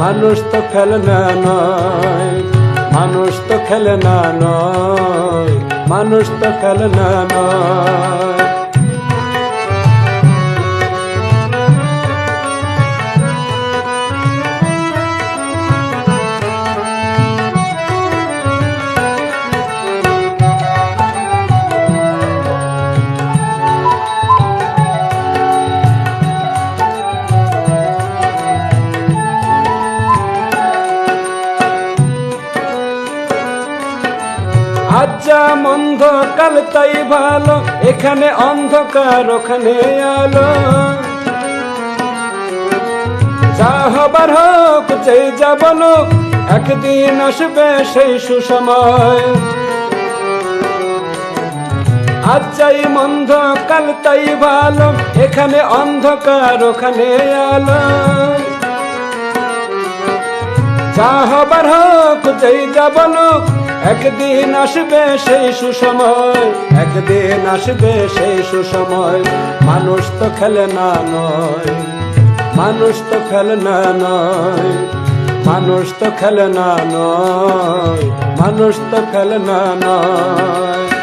মানুষ তো খেলনা নয় মানুষ তো খেলে না নয় মানুষ তো খেলনা নয়। আজ যা মন্দ কাল তাই ভালো, এখানে অন্ধকার, ওখানে আলো। যা হবার হোক, যেই যা বলুক, একদিন আসবে সেই সুসময়। আজ মন্দ কাল তাই ভালো, এখানে অন্ধকার, ওখানে আলো। যা হবার হোক, যেই যা বলুক একদিন আসবে সেই সুসময়, একদিন আসবে সেই সুসময়, মানুষ তো খেলে না নয়, মানুষ তো খেলে না নয়, মানুষ তো খেলে না নয়, মানুষ তো খেলে না নয়।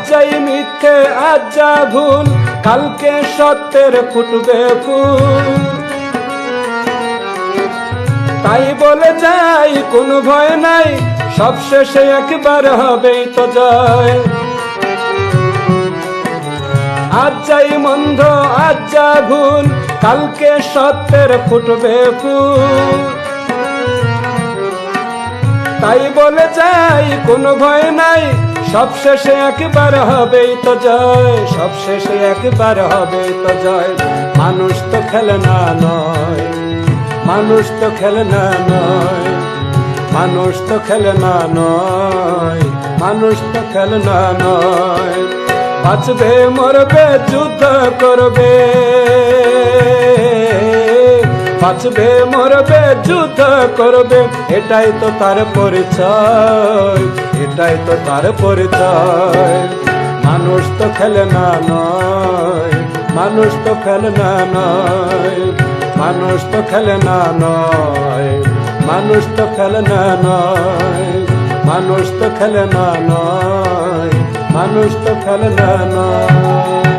আজ যাই মিথ্যে আজ যা ভুল, কালকে সত্যের ফুটবে ফুল। তাই বলে যাই, কোনো ভয় নাই, সব শেষে একবার হবেই তো জয়। আজ যাই মন্দ আজ যা ভুল, কালকে সত্যের ফুটবে ফুল। তাই বলে যাই, কোনো ভয় নাই সব শেষে একবার হবেই তো জয় সব শেষে একবার হবেই তো জয়। মানুষ তো খেলে না নয়, মানুষ তো খেলে না নয়, মানুষ তো খেলে না নয়, মানুষ তো খেলে না নয়। বাঁচবে, মরবে, যুদ্ধ করবে। বাঁচবে, মরবে, যুদ্ধ করবে, এটাই তো তার পরিচয়, এটাই তো তার পরিচয়। মানুষ তো খেলে না নয়, মানুষ তো খেলে না নয়, মানুষ তো খেলে না নয়, মানুষ তো খেলে না নয়, মানুষ তো খেলে না নয়, মানুষ তো খেলে না নয়।